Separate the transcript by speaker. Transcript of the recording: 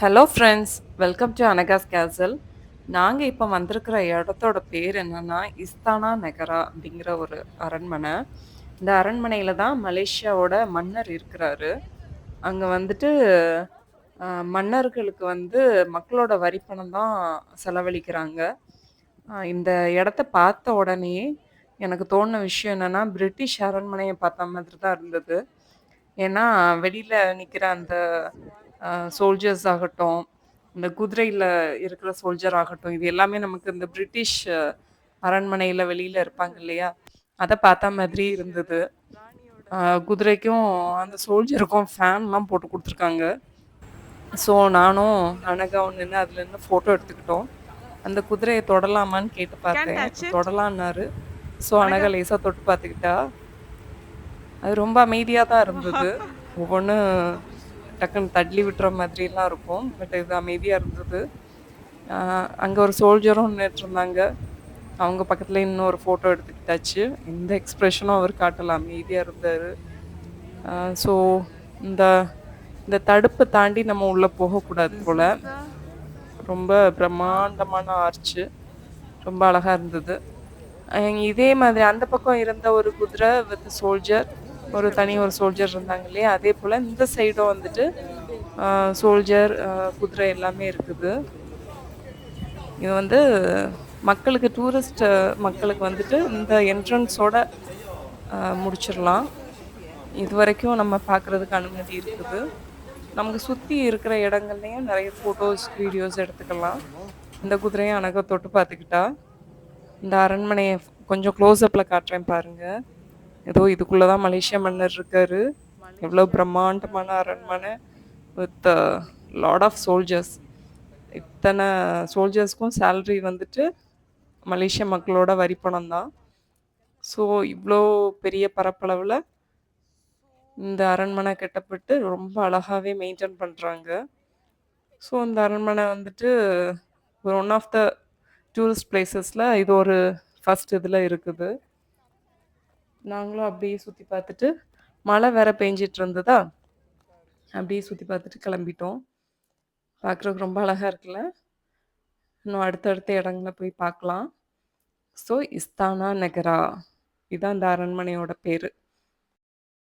Speaker 1: Hello friends welcome to அனகாஸ் கேசல் நாங்கள் இப்போ வந்திருக்கிற இடத்தோட பேர் என்னன்னா இஸ்தானா நகரா அப்படிங்கிற ஒரு அரண்மனை. இந்த அரண்மனையில் தான் மலேசியாவோட மன்னர் இருக்கிறாரு. அங்கே வந்துட்டு மன்னர்களுக்கு வந்து மக்களோட வரிப்பணம் தான் செலவழிக்கிறாங்க. இந்த இடத்த பார்த்த உடனே எனக்கு தோணுன விஷயம் என்னென்னா பிரிட்டிஷ் அரண்மனையை பார்த்த மாதிரி தான் இருந்தது. ஏன்னா வெளியில் நிற்கிற அந்த சோல்ஜர்ஸ் ஆகட்டும் இந்த குதிரையில இருக்கிற சோல்ஜர் ஆகட்டும் இது எல்லாமே நமக்கு இந்த பிரிட்டிஷ் அரண்மனையில வெளியில இருப்பாங்க இல்லையா? அதை பார்த்த மாதிரி இருந்தது. குதிரைக்கும் அந்த சோல்ஜருக்கும் ஃபேன்லாம் போட்டு கொடுத்துருக்காங்க. ஸோ நானும் அனகாவும் நின்று அதுல இருந்து ஃபோட்டோ எடுத்துக்கிட்டோம். அந்த குதிரையை தொடலாமான்னு கேட்டு பார்த்தேன். தொடலான்னாரு. ஸோ அனகா? லேசாக தொட்டு பார்த்துக்கிட்டா. அது ரொம்ப அமைதியாக தான் இருந்தது. ஒவ்வொன்றும் டக்குன்னு தள்ளி விட்டுற மாதிரிலாம் இருக்கும். பட் இது அமைதியாக இருந்தது. அங்கே ஒரு சோல்ஜரும் நின்றுட்டு அவங்க பக்கத்தில் இன்னொரு ஃபோட்டோ எடுத்துக்கிட்டாச்சு. எந்த எக்ஸ்ப்ரெஷனும் அவர் காட்டல. அமைதியாக இருந்தார். ஸோ இந்த இந்த தடுப்பை தாண்டி நம்ம உள்ளே போகக்கூடாது போல். ரொம்ப பிரம்மாண்டமான ஆர்ச்சு. ரொம்ப அழகாக இருந்தது. இதே மாதிரி அந்த பக்கம் இருந்த ஒரு குதிரை வித் சோல்ஜர் ஒரு தனி ஒரு சோல்ஜர் இருந்தாங்க இல்லையா? அதே போல் இந்த சைடும் வந்துட்டு சோல்ஜர் குதிரை எல்லாமே இருக்குது. இது வந்து மக்களுக்கு டூரிஸ்ட் மக்களுக்கு வந்துட்டு இந்த என்ட்ரன்ஸோட முடிச்சிடலாம். இது வரைக்கும் நம்ம பார்க்குறதுக்கு அனுமதி இருக்குது. நமக்கு சுற்றி இருக்கிற இடங்கள்லையும் நிறைய ஃபோட்டோஸ் வீடியோஸ் எடுத்துக்கலாம். இந்த குதிரையும் அழகாக தொட்டு பார்த்துக்கிட்டா. இந்த அரண்மனையை கொஞ்சம் க்ளோஸ்அப்பில் காட்டுறேன் பாருங்கள் ஏதோ இதுக்குள்ளே தான் மலேசியா மன்னர் இருக்காரு. எவ்வளோ பிரம்மாண்டமான அரண்மனை. வித் லாட் ஆஃப் சோல்ஜர்ஸ் இத்தனை சோல்ஜர்ஸ்க்கும் சேல்ரி வந்துட்டு மலேசிய மக்களோட வரி பணம் தான். ஸோ இவ்வளோ பெரிய பரப்பளவில் இந்த அரண்மனை கட்டப்பட்டு ரொம்ப அழகாகவே மெயின்டைன் பண்ணுறாங்க ஸோ இந்த அரண்மனை வந்துட்டு ஒரு ஒன் ஆஃப் த டூரிஸ்ட் பிளேசஸில் இது ஒரு ஃபஸ்ட் இதில் இருக்குது. நாங்களும் அப்படியே சுற்றி பார்த்துட்டு மழை வேற பெஞ்சிட்டு இருந்ததா அப்படியே சுற்றி பார்த்துட்டு கிளம்பிட்டோம். பார்க்குறதுக்கு ரொம்ப அழகாக இருக்குல்ல? இன்னும் அடுத்தடுத்த இடங்கள போய் பார்க்கலாம். So Istana Negara? இதுதான் இந்த அரண்மனையோட பேர்.